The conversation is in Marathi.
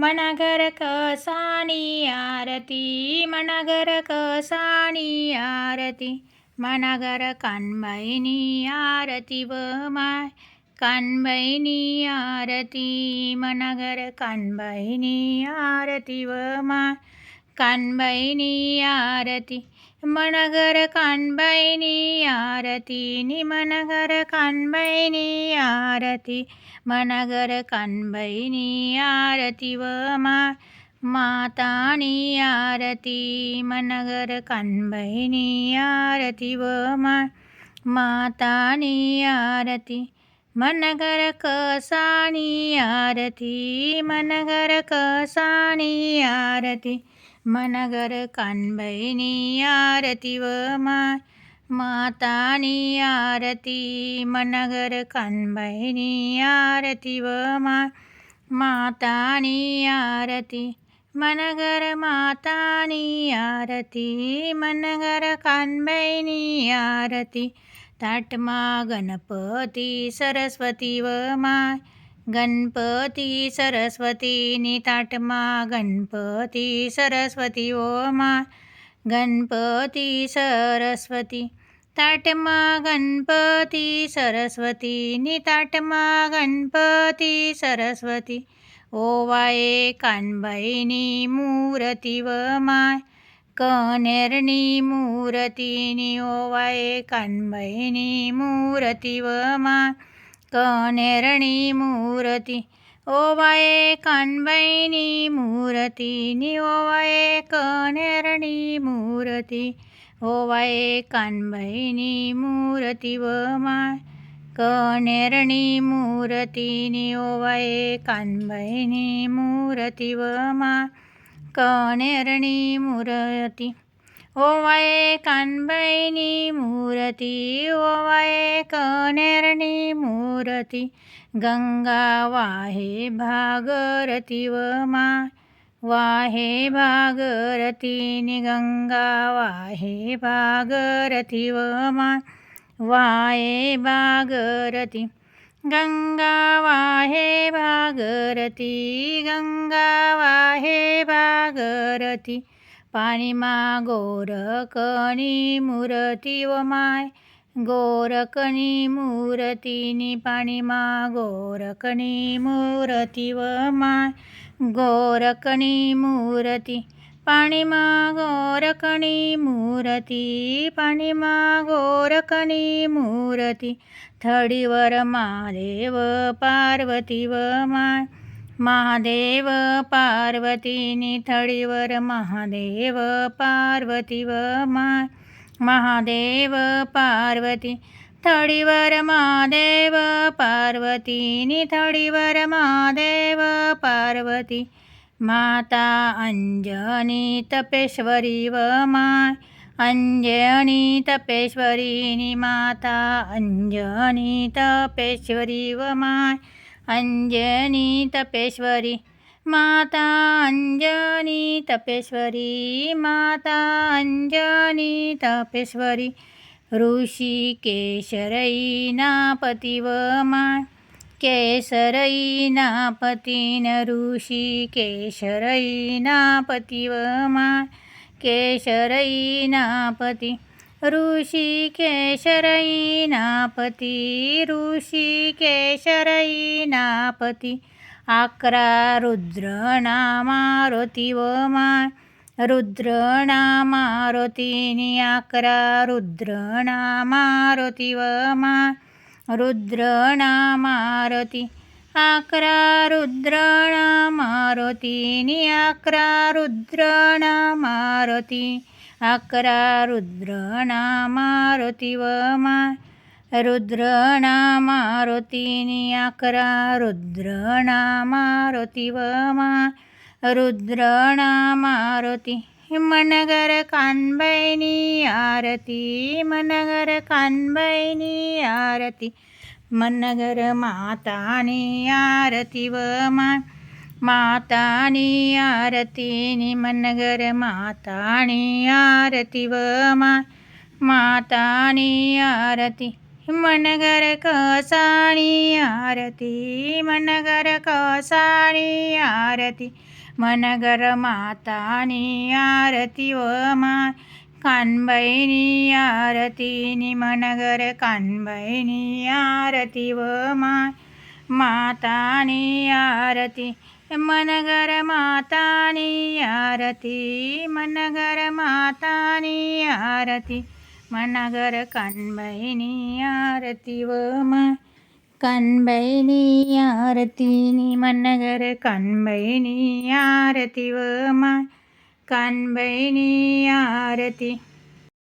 मनागर कसानी आरती मनागर कसानी आरती मनागर कानबाईनी आरती व माय कानबाईनी आरती मनागर कानबाईनी आरती व माय कानबाईनी आरती मनगर कानबाईनी आरती नि मनगर कानबाईनी आरती मनगर कानबाईनी आरती व मा मातानी आरती मनगर कानबाईनी आरती व मा मातानी आरती मनगर कसानी आरती मनगर कसानी आरती मनगर कानबाईनी आरती व माय मातानी आरती मनगर कानबाईनी आरती व माय मातानी आरती मनगर मातानी आरती मनगर कानबाईनी आरती ताटमा गणपती सरस्वती व माय गणपती सरस्वती ताटमा गणपती सरस्वती ओ माय गणपती सरस्वती ताटमा गणपती सरस्वती निताटमा गणपती सरस्वती ओवाये कानबाईनी मूर्ती व माय कनेरणी मूर्तीनी ओवाये कानबाईनी मूर्ती व माय कनेरणी मूर्ती ओवाये कानबाईनी मूर्ती नि ओवाये कनेरणी मूर्ती ओवाये कानबाईनी मूर्ती व माय। कनेरणी मूर्ती। नि ओवाये ओवाये कानबाईनी मूर्ती ओवाये कनेरणी मूर्ती गंगा वाहे भागरती व माय वाहे भागरती नि गंगा वाहे भागरती व माय वाहे भागरती गंगा वाहे भागरती गंगा वाहे भागरती पाणीमा गोरकणी मूर्ती व माय. गोरकणी मूर्तीनी पाणीमा गोरकणी मूर्ती व माय. गोरकणी मूर्ती पाणीमा गोरकणी मूर्ती पाणीमा गोरकणी मूर्ती. थडीवर महादेव पार्वती व माय. महादेव पार्वतीनी थडीवर महादेव पार्वती व माय महादेव पार्वती थडीवर महादेव पार्वतीनी थडीवर महादेव पार्वती माता अंजनी तपेश्वरी व माय अंजनी तपेश्वरीनी माता अंजनी तपेश्वरी व माय अंजनी तपेश्वरी माता अंजनी तपेश्वरी माता अंजनी तपेश्वरी ऋषिकेशरयी नापती व माय केसरई नापतीन ऋषिकेशरयी नापती व माय केशरई नापती ऋषिकेशरई नापती ऋषिकेशरई नापती अकरा रुद्रनामारुती व माय रुद्रनामारुतीनी अकरा रुद्रनामारुती व माय रुद्रनामारुती अकरा रुद्रनामारुतीनी अकरा रुद्रनामारुती अकरा रुद्रनामारुती व रुद्रणा मारुतीनी अकरा रुद्रनामारुती व रुद्रणा मारुती मनगर कानबैनी आरती। मनगर कानबैनी आरती। मनगर मातानी आरती व मा मातानी आरतीनी मनगर मातानी आरती व माय मातानी आरती मनगर कसाणी आरती मनगर कसाणी आरती मनगर मातानी आरती व माय कानबाईनी आरती मनगर कानबाईनी आरती व माय मातानी आरती मनगर मातानी आरती मनगर मातानी आरती मनगर कानबाईनी आरती व माय कानबाईनी आरतीनी मनगर कानबाईनी आरती व माय कानबाईनी आरती